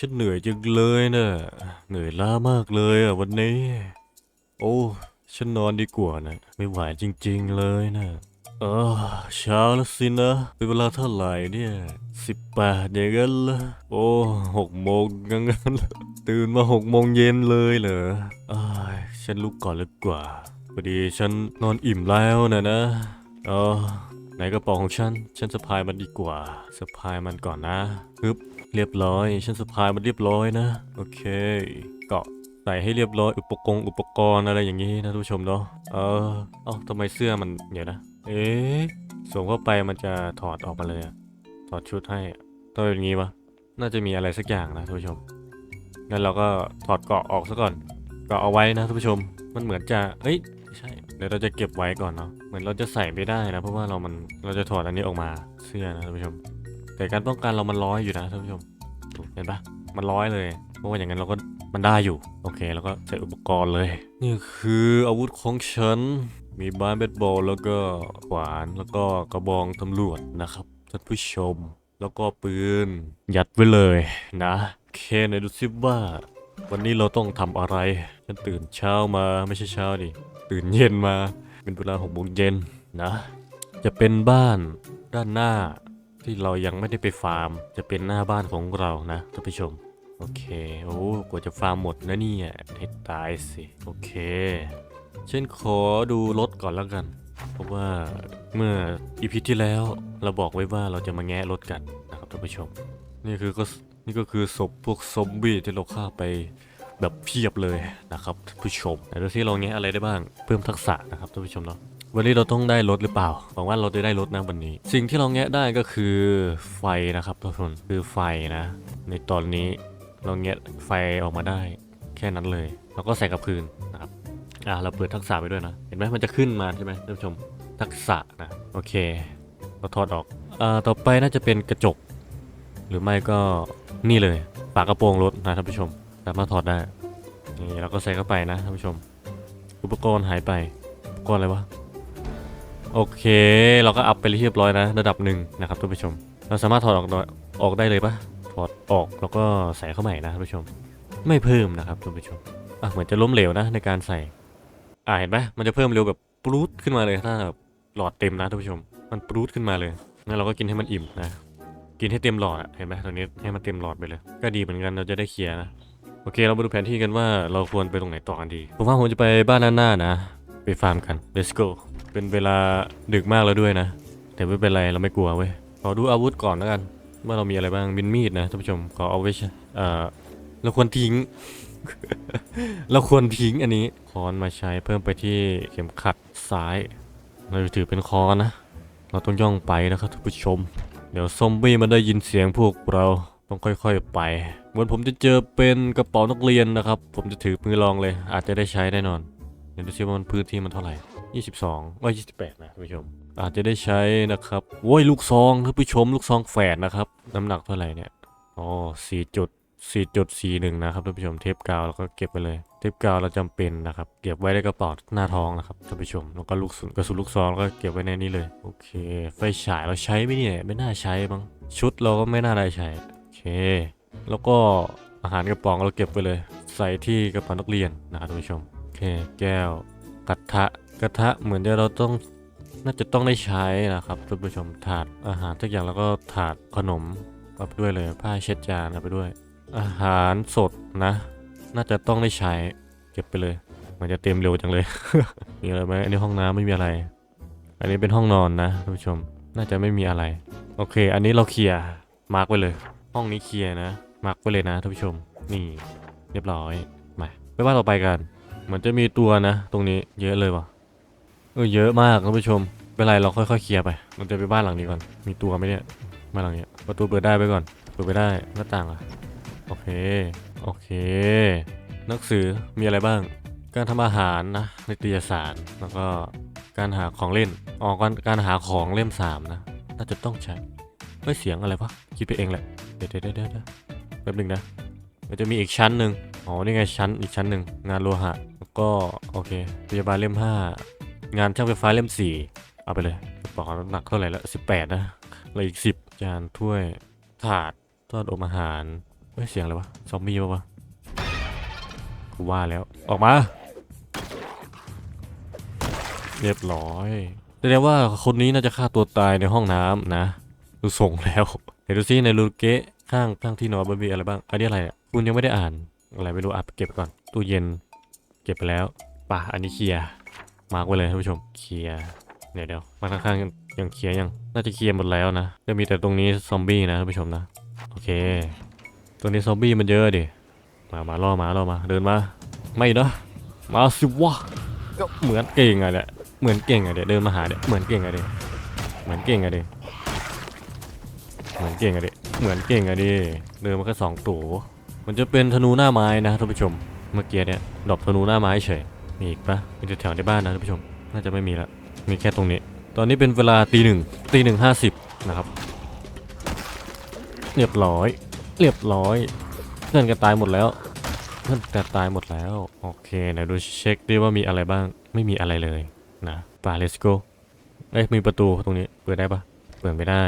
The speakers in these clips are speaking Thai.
ฉันเหนื่อยจังเลยนะเหนื่อยล้ามากเลยอะวันนี้ โอ้ฉันนอนดีกว่านะไม่ไหวจริงๆเลยนะเออเช้าแล้วสินะเป็นเวลาเท่าไหร่เนี่ยสิบแปดอย่างนั้นเหรอโอ้หกโมงงั้นเหรอตื่นมาหกโมงเย็นเลยเหรออฉันลุกก่อนเลยกว่าพอดีฉันนอนอิ่มแล้วนะนะเออ ในกระเป๋าของฉัน ฉันสะพายมันดีกว่าสะพายมันก่อนนะปึ๊บเรียบร้อย ฉันสะพายมันเรียบร้อยนะ โอเค เกาะใส่ให้เรียบร้อยอุปกรณ์อุปกรณ์อะไรอย่างนี้นะทุกผชมเนาะ เออ เอ้าทำไมเสื้อมันเดี๋ยวนะ เอ๊ะสวมเข้าไปมันจะถอดออกมาเลยถอดชุดให้ต้องเป็นอย่างนี้ปะน่าจะมีอะไรสักอย่างนะทุกผชม งั้นเราก็ถอดเกาะออกซะก่อน เกาะเอาไว้นะทุกผชม มันเหมือนจะ เอ้ย เดี๋ยวเราจะเก็บไว้ก่อนเนาะเหมือนเราจะใส่ไม่ได้นะเพราะว่าเรามันเราจะถอดอันนี้ออกมาเสื้อนะท่านผู้ชม แต่การป้องกันเรามันร้อยอยู่นะท่านผู้ชมเห็นปะมันร้อยเลยเพราะว่าอย่างนั้นเราก็มันได้อยู่ โอเคแล้วก็ใช้อุปกรณ์เลย นี่คืออาวุธของฉันมีไม้เบสบอลแล้วก็ขวานแล้วก็กระบองตำรวจนะครับท่านผู้ชม แล้วก็ปืน ยัดไว้เลยนะโอเคไหนดูซิว่า วันนี้เราต้องทำอะไร ฉันตื่นเช้ามาไม่ใช่เช้าดิ ตื่นเย็นมา เป็นเวลาหกโมงเย็นนะ จะเป็นบ้านด้านหน้าที่เรายังไม่ได้ไปฟาร์ม จะเป็นหน้าบ้านของเรานะท่านผู้ชม โอเค โอ้กว่าจะฟาร์มหมดนะเนี่ยให้ตายสิ โอเค เช่นขอดูรถก่อนแล้วกัน เพราะว่าเมื่ออีพีที่แล้วเราบอกไว้ว่าเราจะมาแงะรถกันนะครับท่านผู้ชม นี่คือก็นี่ก็คือศพพวกซอมบี้ที่เราฆ่าไป แบบเพียบเลยนะครับท่านผู้ชมแต่ดูที่เราแงะอะไรได้บ้างเพิ่มทักษะนะครับท่านผู้ชมเนาะวันนี้เราต้องได้รถหรือเปล่าหวังว่าเราจะได้รถนะวันนี้ สิ่งที่เราแงะได้ก็คือไฟนะครับทุกคนคือไฟนะ ในตอนนี้เราแงะไฟออกมาได้แค่นั้นเลยแล้วก็ใส่กับพื้นนะครับอ่าเราเปิดทักษะไปด้วยนะ เห็นไหมมันจะขึ้นมาใช่ไหมท่านผู้ชมทักษะนะโอเค เราถอดออกอ่าต่อไปน่าจะเป็นกระจก หรือไม่ก็นี่เลยฝากระโปรงรถนะท่านผู้ชม สามารถถอดได้นี่เราก็ใส่เข้าไปนะท่านผู้ชม อุปกรณ์หายไปอุปกรณ์อะไรวะโอเค เราก็อัพไปเรียบร้อยนะ ระดับหนึ่งนะครับท่านผู้ชม เราสามารถถอดออกได้ออกได้เลยปะถอดออกแล้วก็ใส่เข้าใหม่นะท่านผู้ชม ไม่เพิ่มนะครับท่านผู้ชมอะเหมือนจะล้มเหลวนะในการใส่อ่าเห็นปะมันจะเพิ่มเร็วแบบปรูดขึ้นมาเลยถ้าแบบหลอดเต็มนะท่านผู้ชม มันปรูดขึ้นมาเลยงั้นเราก็กินให้มันอิ่มนะกินให้เต็มหลอดเห็นไหมตรงนี้ให้มันเต็มหลอดไปเลย ก็ดีเหมือนกันเราจะได้เคลียร์นะ โอเคเรามาดูแผนที่กันว่าเราควรไปตรงไหนต่อกันดี ผมว่าผมจะไปบ้านด้านหน้านะ ไปฟาร์มกัน let's go เป็นเวลาดึกมากแล้วด้วยนะ แต่ไม่เป็นไรเราไม่กลัวเว้ยขอดูอาวุธก่อนแล้วกัน ว่าเรามีอะไรบ้างมินมีดนะท่านผู้ชมขอเอาไว้ใช้เอ่อเราควรทิ้ง เราควรทิ้งอันนี้ค้อนมาใช้เพิ่มไปที่เข็มขัดซ้าย เราจะถือเป็นค้อนนะ เราต้องย่องไปนะครับท่านผู้ชม เดี๋ยวซอมบี้มันได้ยินเสียงพวกเราต้องค่อยๆไป เหมือนผมจะเจอเป็นกระเป๋านักเรียนนะครับ ผมจะถือมือลองเลย อาจจะได้ใช้แน่นอน เดี๋ยวดูซิว่ามันพื้นที่มันเท่าไหร่ 22ว่า28 นะท่านผู้ชม อาจจะได้ใช้นะครับโว้ยลูกซองท่านผู้ชม ลูกซองแฝดนะครับ น้ำหนักเท่าไหร่เนี่ยอ๋อ4จุด4.41 นะครับท่านผู้ชมเทปกาวเราก็เก็บไปเลย เทปกาวเราจำเป็นนะครับ เก็บไว้ในกระเป๋าหน้าท้องนะครับท่านผู้ชมแล้วก็ลูกสุนกระสุนลูกซองแล้วก็เก็บไว้ในนี้เลยโอเค ไฟฉายเราใช้ไหมเนี่ยไม่น่าใช้มั้งชุดเราก็ไม่น่าได้ใช้โอเค แล้วก็อาหารกระป๋องเราเก็บไปเลย ใส่ที่กระเป๋านักเรียนนะครับท่านผู้ชมโอเคแก้วกระทะกระทะเหมือนจะเราต้องน่าจะต้องได้ใช้นะครับท่านผู้ชมถาดอาหารทุกอย่างแล้วก็ถาดขนมเอาไปด้วยเลยผ้าเช็ดจานเอาไปด้วย อาหารสดนะ น่าจะต้องได้ใช้เก็บไปเลย มันจะเต็มเร็วจังเลย มีอะไรไหมอันนี้ห้องน้ำไม่มีอะไร อันนี้เป็นห้องนอนนะท่านผู้ชมน่าจะไม่มีอะไร โอเค อันนี้เราเคลียร์มาร์กไว้เลย ห้องนี้เคลียร์นะ มากไว้เลยนะท่านผู้ชม นี่เรียบร้อย มาไปว่าต่อไปกันเหมือนจะมีตัวนะ ตรงนี้เยอะเลยวะเออเยอะมากท่านผู้ชมไม่เป็นไรเราค่อยๆเคลียร์ไปเราจะไปบ้านหลังนี้ก่อน มีตัวไหมเนี่ยบ้านหลังเนี้ยประตูเปิดได้ไปก่อน เปิดไปได้หน้าต่างอะโอเค โอเค หนังสือมีอะไรบ้าง การทำอาหารนะนิตยสาร แล้วก็การหาของเล่นอ๋อการการหาของเล่มสามนะ น่าจะต้องใช้เฮ้ยเสียงอะไรวะ คิดไปเองแหละ เดี๋ยวเดี๋ยวเดี๋ยวเดี๋ยว ป๊บหนึ่งนะมันจะมีอีกชั้นหนึ่งอ๋อ นี่ไงชั้นอีกชั้นหนึ่งงานโลหะ แล้วก็โอเคพยาบาลเล่มห้างานช่างไฟฟ้าเล่มสี่เอาไปเลยกระป๋าน้ำหนักเท่าไหร่ละสิบแปดนะเหลืออีกสิบจานถ้วยถาดทอดอบอาหารเฮ้ยเสียงอะไรวะ ซอมบี้ปะวะกูว่าแล้วออกมา เรียบร้อยแสดงว่าคนนี้น่าจะฆ่าตัวตายในห้องน้ำนะ ดูส่งแล้วเดี๋ยวดูซิในรูเกะ ข้างข้างที่นอนมันมีอะไรบ้าง อันนี้อะไรอะคุณยังไม่ได้อ่าน อะไรไม่รู้อะเก็บก่อน ตู้เย็น เก็บไปแล้วป่ะอันนี้เคลียร์ มาร์กไว้เลยท่านผู้ชม เคลียร์ เดี๋ยวเดี๋ยวมาข้างๆยังยังเคลียร์ยัง น่าจะเคลียร์หมดแล้วนะ จะมีแต่ตรงนี้ซอมบี้นะท่านผู้ชมนะ โอเค ตัวนี้ซอมบี้มันเยอะดิ มามาล่อมาล่อมา เดินมา ไม่นะมาสิวะก็เหมือนเก่งอะเนี่ยเหมือนเก่งอะเดี๋ยวเดินมาหาเดี๋ยเหมือนเก่งอะเดี๋ยเหมือนเก่งอะเดี๋ยเหมือนเก่งอะเดี๋ย เหมือนเก่งอะดิเดินมาแค่สองตัวมันจะเป็นธนูหน้าไม้นะท่านผู้ชม เมื่อกี้เนี่ยดอกธนูหน้าไม้เฉยมีอีกปะมีแถวในบ้านนะท่านผู้ชม น่าจะไม่มีละมีแค่ตรงนี้ ตอนนี้เป็นเวลาตีหนึ่งตีหนึ่งห้าสิบนะครับเรียบร้อย เรียบร้อยเพื่อนกันตายหมดแล้วเพื่อนกันตายหมดแล้ว โอเคเดี๋ยวดูเช็คดิว่ามีอะไรบ้างไม่มีอะไรเลยนะป่า let's go เอ้ยมีประตูตรงนี้เปิดได้ปะเปิดไม่ได้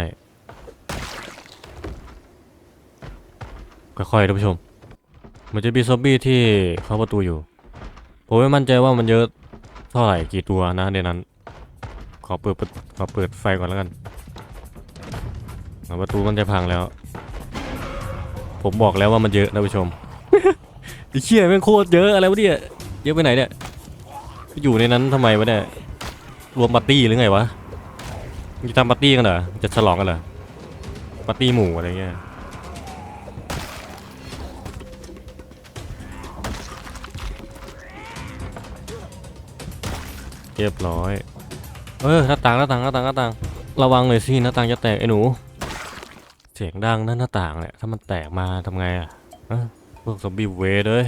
ค่อยๆท่านผู้ชม มันจะมีซอมบี้ที่เข้าประตูอยู่ ผมไม่มั่นใจว่ามันเยอะเท่าไหร่กี่ตัวนะในนั้น ขอเปิดประขอเปิดไฟก่อนแล้วกันประตูมันจะพังแล้ว ผมบอกแล้วว่ามันเยอะท่านผู้ชมไอ้เชี่ยแม่งโคตรเยอะอะไรวะเนี่ยเยอะไปไหนเนี่ยอยู่ในนั้นทำไมวะเนี่ยรวมปาร์ตี้หรือไงวะจะทำปาร์ตี้กันเหรอจะฉลองกันเหรอปาร์ตี้หมู่อะไรเงี้ย เรียบร้อย เออหน้าต่างหน้าต่างหน้าต่างหน้าต่าง ระวังเลยสิหน้าต่างจะแตกไอ้หนู เสียงดังนะหน้าต่างเนี่ยถ้ามันแตกมาทำไงอะเอ้อพวกซอมบี้เวเลย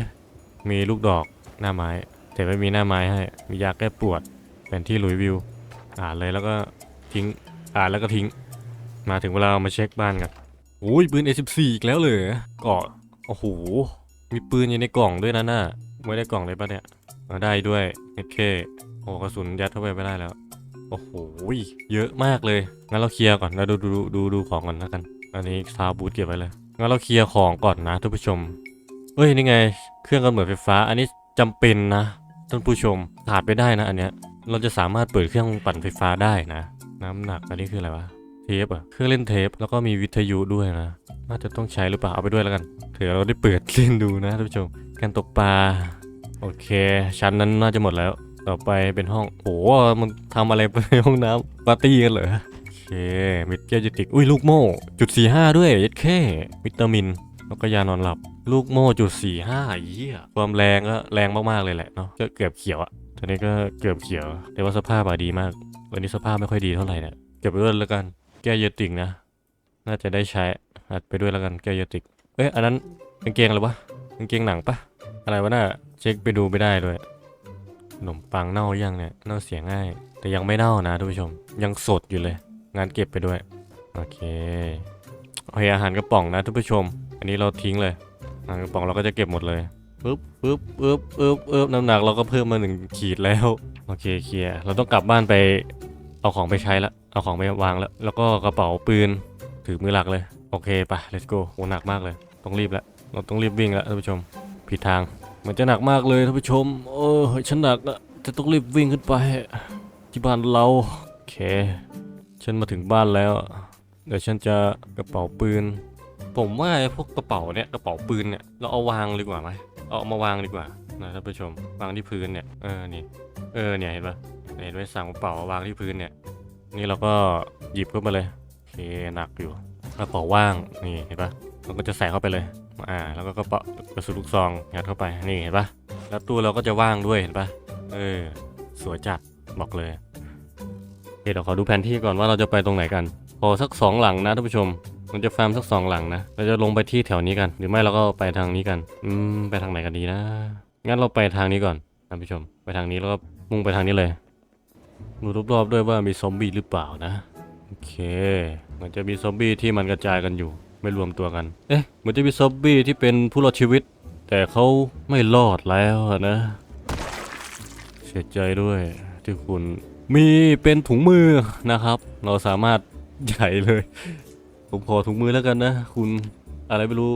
มีลูกดอกหน้าไม้ แต่ไม่มีหน้าไม้ให้ มียาแก้ปวดเป็นที่ลุยวิว อ่านเลยแล้วก็ทิ้ง อ่านแล้วก็ทิ้ง มาถึงเวลามาเช็คบ้านกันโอ้ยปืน A14 อีกแล้วเลยเกาะโอ้โห มีปืนอยู่ในกล่องด้วยนะน่ะ ไม่ได้กล่องเลยปะเนี่ยได้ด้วยโอเค โอ้กระสุนยัดเข้าไปไม่ได้แล้ว โอ้โหเยอะมากเลย งั้นเราเคลียร์ก่อนแล้วดูดูดูดูของก่อนแล้วกัน อันนี้ซาวบูทเก็บไว้เลย งั้นเราเคลียร์ของก่อนนะท่านผู้ชมเอ้ยนี่ไง เครื่องกำเนิดไฟฟ้า อันนี้จำเป็นนะท่านผู้ชมขาดไปได้นะ อันเนี้ย เราจะสามารถเปิดเครื่องปั่นไฟฟ้าได้นะ น้ำหนักอันนี้คืออะไรวะ เทปอะเครื่องเล่นเทป แล้วก็มีวิทยุด้วยนะ น่าจะต้องใช้หรือเปล่า เอาไปด้วยแล้วกันเผื่อเราได้เปิดเล่นดูนะท่านผู้ชม การตกปลา โอเค ชั้นนั้นน่าจะหมดแล้ว ต่อไปเป็นห้องโอ้โหมันทำอะไรไปในห้องน้ำปาร์ตี้กันเหรอโอเคมิดเจจิติกอุ้ยลูกโม่จุดสี่ห้าด้วยยัดแค่วิตามิน แล้วก็ยานอนหลับ ลูกโม่จุดสี่ห้าเยี่ยความแรงก็แรงมากๆเลยแหละเนาะก็เกือบเขียวอะตอนนี้ก็เกือบเขียว แต่ว่าสภาพอะดีมาก วันนี้สภาพไม่ค่อยดีเท่าไหร่เนี่ยเก็บไปด้วยแล้วกัน แก้เยติกนะ น่าจะได้ใช้อัดไปด้วยแล้วกันแก้เยติกเอ้ยอันนั้นกางเกงอะไรวะกางเกงหนังปะอะไรวะน่ะเช็คไปดูไม่ได้ด้วย ขนมปังเน่ายังเนี่ยเน่าเสียง่าย แต่ยังไม่เน่านะทุกผู้ชม ยังสดอยู่เลย งานเก็บไปด้วย โอเคโอเคอาหารกระป๋องนะทุกผู้ชม อันนี้เราทิ้งเลยอาหารกระป๋องเราก็จะเก็บหมดเลยปึ๊บปึ๊บปึ๊บปึ๊บปึ๊บน้ำหนักเราก็เพิ่มมาหนึ่งขีดแล้วโอเคเคลียร์เราต้องกลับบ้านไปเอาของไปใช้ละเอาของไปวางแล้วแล้วก็กระเป๋าปืนถือมือหลักเลย โอเคไป let's go โหหนักมากเลย ต้องรีบล้วเราต้องรีบวิ่งล้วท่านผู้ชมผิดทาง มันจะหนักมากเลยท่านผู้ชมโอ้ยฉันหนักอะจะต้องรีบวิ่งขึ้นไป ที่บ้านเรา โอเค ฉันมาถึงบ้านแล้ว เดี๋ยวฉันจะกระเป๋าปืน ผมว่าไอ้พวกกระเป๋าเนี่ยกระเป๋าปืนเนี่ยเราเอาวางดีกว่าไหมเอามาวางดีกว่านะท่านผู้ชมวางที่พื้นเนี่ยเออนี่เออเนี่ยเห็นปะเห็นไว้สั่งกระเป๋าวางที่พื้นเนี่ย นี่เราก็หยิบเข้ามาเลยโอเคหนักอยู่กระเป๋าว่างนี่เห็นปะเราก็จะใส่เข้าไปเลย อ่า แล้วก็กระเป๋ากระสุนลูกซองยัดเข้าไป นี่เห็นปะแล้วตู้เราก็จะว่างด้วยเห็นปะเออ สวยจัด บอกเลยโอเคเดี๋ยวขอดูแผนที่ก่อนว่าเราจะไปตรงไหนกัน พอสักสองหลังนะท่านผู้ชม มันจะฟาร์มสักสองหลังนะ เราจะลงไปที่แถวนี้กัน หรือไม่เราก็ไปทางนี้กัน อืม ไปทางไหนกันดีนะ งั้นเราไปทางนี้ก่อนท่านผู้ชม ไปทางนี้แล้วก็มุ่งไปทางนี้เลย ดูรอบๆด้วยว่ามีซอมบี้หรือเปล่านะ โอเค มันจะมีซอมบี้ที่มันกระจายกันอยู่ ไม่รวมตัวกัน เอ๊ะเหมันจะมีซอมบี้ที่เป็นผู้รอดชีวิต แต่เขาไม่รอดแล้วนะ เสียใจด้วยที่คุณมีเป็นถุงมือนะครับ เราสามารถใหญ่เลย ผมขอถุงมือแล้วกันนะ คุณอะไรไม่รู้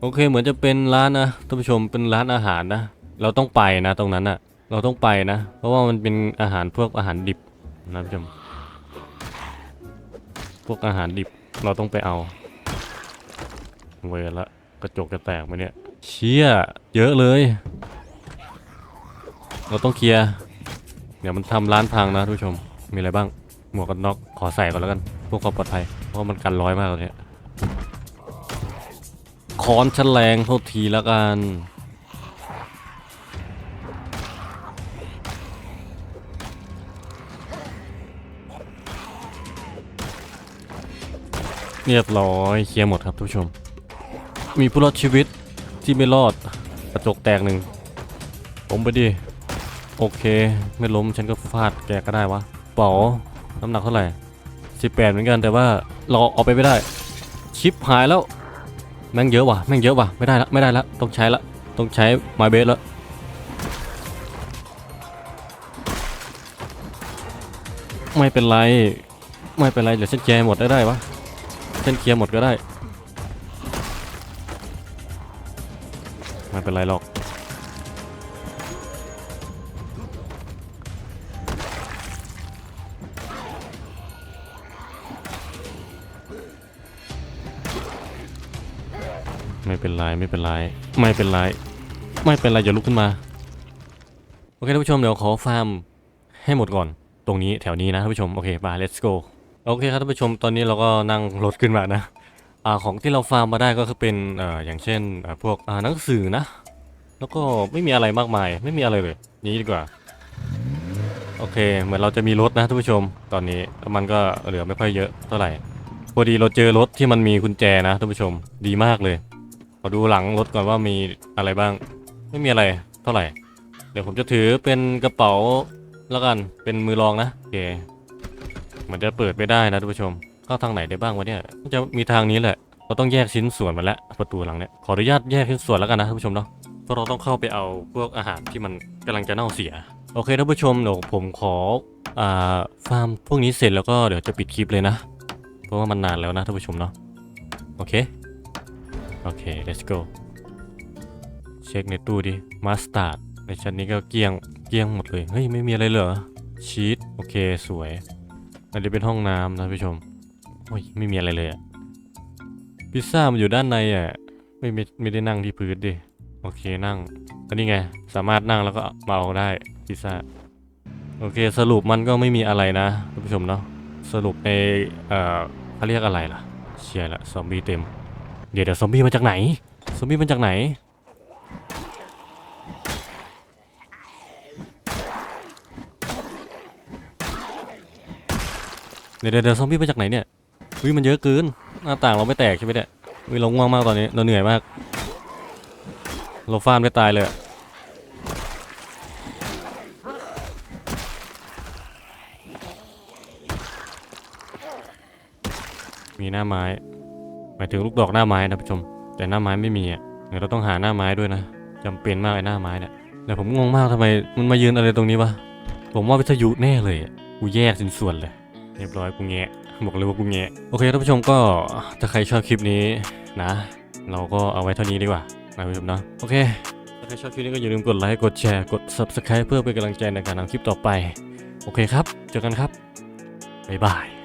โอเคเหมือนจะเป็นร้านนะท่านผู้ชมเป็นร้านอาหารนะ เราต้องไปนะตรงนั้นอะเราต้องไปนะ เพราะว่ามันเป็นอาหารพวกอาหารดิบนะท่านผู้ชมพวกอาหารดิบ เราต้องไปเอา เวรละกระจกจะแตกไหมเนี่ย เชี่ย เยอะเลย เราต้องเคลียร์เดี๋ยวมันทำร้านพังนะท่านผู้ชม มีอะไรบ้าง หมวกกันน็อกขอใส่ก่อนแล้วกันเพื่อความปลอดภัย เพราะมันกันร้อยมากเลยเนี่ยค้อนแฉลงโทษทีแล้วกัน เรียบร้อยเคลียร์หมดครับทุกผู้ชม มีผู้รอดชีวิตที่ไม่รอดกระจกแตกหนึ่งผมไปดิโอเค ไม่ล้มฉันก็ฟาดแกก็ได้วะเป๋าน้ำหนักเท่าไหร่18เหมือนกันแต่ว่าเราเอาไปไม่ได้ ชิปหายแล้ว แม่งเยอะว่ะแม่งเยอะว่ะไม่ได้ละไม่ได้ละต้องใช้ละต้องใช้ไมเบสล้วไม่เป็นไร ไม่เป็นไรเดี๋ยวฉันแกร์หมดได้ได้วะ ฉันเคลียร์หมดก็ได้ ไม่เป็นไรหรอก ไม่เป็นไรไม่เป็นไรไม่เป็นไรไม่เป็นไรอย่าลุกขึ้นมา โอเคท่านผู้ชมเดี๋ยวขอฟาร์มให้หมดก่อน ตรงนี้แถวนี้นะท่านผู้ชม โอเคไป let's go โอเคครับท่านผู้ชมตอนนี้เราก็นั่งรถขึ้นมานะอ่าของที่เราฟาร์มมาได้ก็คือเป็นอ่ออย่างเช่นอ่าพวกอ่าหนังสือนะ แล้วก็ไม่มีอะไรมากมาย ไม่มีอะไรเลยนี้ดีกว่า โอเค เหมือนเราจะมีรถนะท่านผู้ชมตอนนี้แล้วมันก็เหลือไม่ค่อยเยอะเท่าไหร่พอดีเราเจอรถที่มันมีกุญแจนะท่านผู้ชมดีมากเลยขอดูหลังรถก่อนว่ามีอะไรบ้าง ไม่มีอะไรเท่าไหร่ เดี๋ยวผมจะถือเป็นกระเป๋าแล้วกันเป็นมือรองนะโอเค มันจะเปิดไม่ได้นะท่านผู้ชม เข้าทางไหนได้บ้างวะเนี่ยจะมีทางนี้แหละ เราต้องแยกชิ้นส่วนมาแล้วประตูหลังเนี่ย ขออนุญาตแยกชิ้นส่วนแล้วกันนะท่านผู้ชมเนาะ เพราะเราต้องเข้าไปเอาพวกอาหารที่มันกำลังจะเน่าเสีย โอเคท่านผู้ชมเดี๋ยวผมขออ่าฟาร์มพวกนี้เสร็จแล้วก็เดี๋ยวจะปิดคลิปเลยนะ เพราะว่ามันนานแล้วนะท่านผู้ชมเนาะ โอเค โอเค let's go เช็คในตู้ดิมาสตาร์ดในชั้นนี้ก็เกลี้ยงเกลี้ยงหมดเลย เฮ้ย ไม่มีอะไรเหรอชีตโอเค สวย อันนี้เป็นห้องน้ำนะท่านผู้ชมโอ้ยไม่มีอะไรเลยอะพิซซ่ามันอยู่ด้านในอะไม่ไม่ไม่ได้นั่งที่พื้นดิ โอเคนั่งอันนี้ไง สามารถนั่งแล้วก็มาเอาได้พิซซ่า โอเคสรุปมันก็ไม่มีอะไรนะท่านผู้ชมเนาะ สรุปใน เอ่อเขาเรียกอะไรล่ะ เชียร์ละซอมบี้เต็ม เดี๋ยวเดี๋ยวซอมบี้มาจากไหน ซอมบี้มาจากไหน ดี๋ยวเดี๋ยวเดี๋ยวซอมบี้มาจากไหนเนี่ยวิมันเยอะเกินหน้าต่างเราไม่แตกใช่ไหมเนี่ยวิเราง่วงมากตอนนี้เราเหนื่อยมาก เราฟาดไม่ตายเลยมีหน้าไม้หมายถึงลูกดอกหน้าไม้นะผู้ชม แต่หน้าไม้ไม่มีอะเดี๋ยวเราต้องหาหน้าไม้ด้วยนะจำเป็นมากไอ้หน้าไม้เนี่ยแต่ผมงงมากทำไมมันมายืนอะไรตรงนี้วะผมว่าวิทยุแน่เลยอะกูแยกสินส่วนเลย เรียบร้อยกูแงะบอกเลยว่ากูแงะโอเคท่านผู้ชมก็ถ้าใครชอบคลิปนี้นะ เราก็เอาไว้เท่านี้ดีกว่านะผู้ชมเนาะโอเคถ้าใครชอบคลิปนี้ก็อย่าลืมกดไลค์กดแชร์กด subscribe เพื่อเป็นกำลังใจในการทำคลิปต่อไป โอเคครับ เจอกันครับบ๊ายบาย